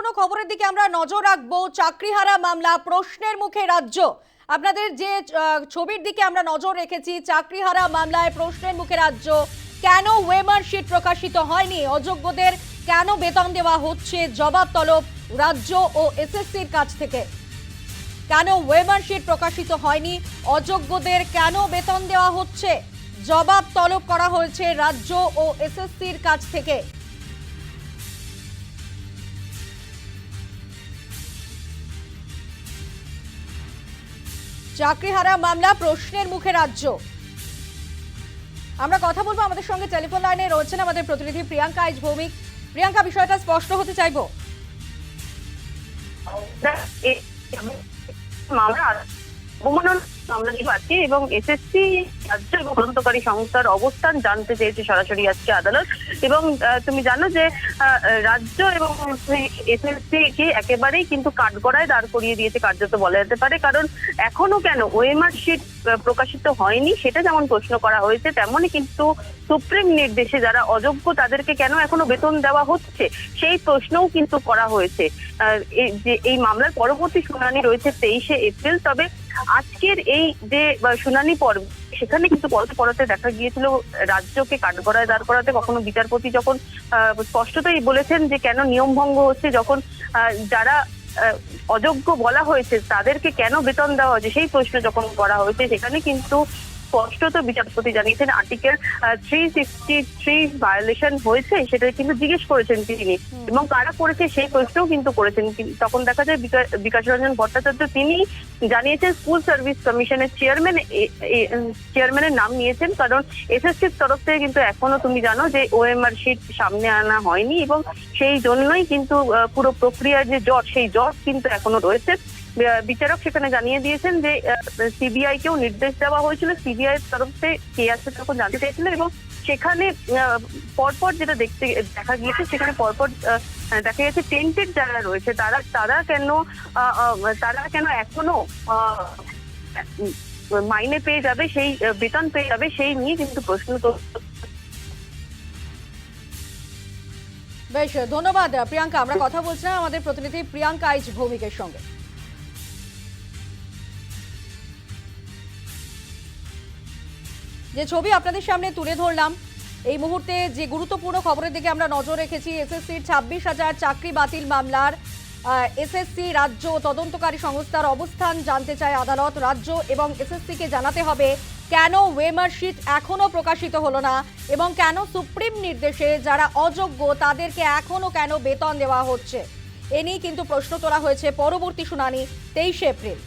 গুরুত্বপূর্ণ খবরের দিকে আমরা নজর রাখব। চাকরিহারা মামলা, প্রশ্নের মুখে রাজ্য। আপনাদের যে ছবির দিকে আমরা নজর রেখেছি, চাকরিহারা মামলায় প্রশ্নের মুখে রাজ্য। কেন ওয়েমার শিট প্রকাশিত হয়নি? অযোগ্যদের কেন বেতন দেওয়া হচ্ছে? জবাব তলব রাজ্য ও এসএসসির কাছ থেকে। কেন ওয়েমার শিট প্রকাশিত হয়নি? অযোগ্যদের কেন বেতন দেওয়া হচ্ছে? জবাব তলব করা হয়েছে রাজ্য ও এসএসসির কাছ থেকে। চাকরিহারা মামলা প্রশ্নের মুখে রাজ্য। আমরা কথা বলব আমাদের সঙ্গে টেলিফোন লাইনে রয়েছেন আমাদের প্রতিনিধি প্রিয়াঙ্কা আইজ ভৌমিক। প্রিয়াঙ্কা, বিষয়টা স্পষ্ট হতে চাইব? মামলা অবমাননা আছে এবং এসএসসি রাজ্য এবং তদন্তকারী সংস্থার অবস্থান জানতে চেয়েছে সরাসরি আজকে আদালত। এবং তুমি জানো যে রাজ্য এবং এসএসসি কে একেবারেই কিন্তু কাঠগড়ায় দাঁড় করিয়ে দিয়েছে কার্যত বলা যেতে পারে। কারণ এখনও কেন ওএমআর শিট প্রকাশিত হয়নি সেটা যেমন প্রশ্ন করা হয়েছে, তেমনই কিন্তু সুপ্রিম নির্দেশে যারা অযোগ্য তাদেরকে কেন এখনও বেতন দেওয়া হচ্ছে সেই প্রশ্নও কিন্তু করা হয়েছে। যে এই মামলার পরবর্তী শুনানি রয়েছে তেইশে এপ্রিল। তবে আজকের এই যে শুনানি পর্ব সেখানে কিন্তু পরতে পরতে দেখা গিয়েছিল, রাজ্যকে কাঠগড়ায় দাঁড় করাতে কখনো বিচারপতি যখন স্পষ্টতই বলেছেন যে কেন নিয়ম ভঙ্গ হচ্ছে, যখন যারা অযোগ্য বলা হয়েছে, তাদেরকে কেন বেতন দেওয়া হয়েছে, সেই প্রশ্ন যখন করা হয়েছে, সেখানে কিন্তু স্পষ্টত বিচারপতি জানিয়েছেন article three sixty three violation হয়েছে সেটা কিন্তু জিজ্ঞেস করেছেন তিনি। এবং কারা করেছে সেই প্রশ্নও কিন্তু করেছেন তখন দেখা যায় বিকাশ রঞ্জন ভট্টাচার্য তিনি জানিয়েছেন স্কুল সার্ভিস কমিশনের চেয়ারম্যান চেয়ারম্যানের নাম নিয়েছেন। কারণ এসএসসির তরফ থেকে কিন্তু এখনও তুমি জানো যে ওএমআর শিট সামনে আনা হয়নি এবং সেই জন্যই কিন্তু পুরো প্রক্রিয়ার যে জট সেই জট কিন্তু এখনও রয়েছে। বিচারক সেখানে জানিয়ে দিয়েছেন যে সিবিআই কেও নির্দেশ দেওয়া হয়েছিল। সিবিআই এর তরফ থেকে কে আছে তখন জানতে এবং সেখানে পরপর যেটা দেখতে, দেখা গিয়েছে, সেখানে পরপর দেখা গেছে টেন্টেড যারা রয়েছে, তারা তারা কেন তারা কেন এখনও মাইনে পেয়ে যাবে, সেই বেতন পেয়ে যাবে, সেই নিয়ে কিন্তু প্রশ্ন বেশ, ধন্যবাদ, প্রিয়াঙ্কা। আমরা কথা বলছিলাম আমাদের প্রতিনিধি প্রিয়াঙ্কা আইচ ভৌমিকের সঙ্গে। যে ছবি আপনাদের সামনে তুলে ধরলাম, এই মুহূর্তে যে গুরুত্বপূর্ণ খবরের দিকে আমরা নজর রেখেছি এসএসসির ছাব্বিশ হাজার চাকরি বাতিল মামলার এসএসসি রাজ্য তদন্তকারী সংস্থার অবস্থান জানতে চায় আদালত। রাজ্য এবং এসএসসিকে জানাতে হবে, কেন ওয়েমার শিট এখনও প্রকাশিত হলো না এবং কেন সুপ্রিম নির্দেশে যারা অযোগ্য তাদেরকে এখনও কেন বেতন দেওয়া হচ্ছে? এ নিয়ে কিন্তু প্রশ্ন তোলা হয়েছে পরবর্তী শুনানি তেইশে এপ্রিল।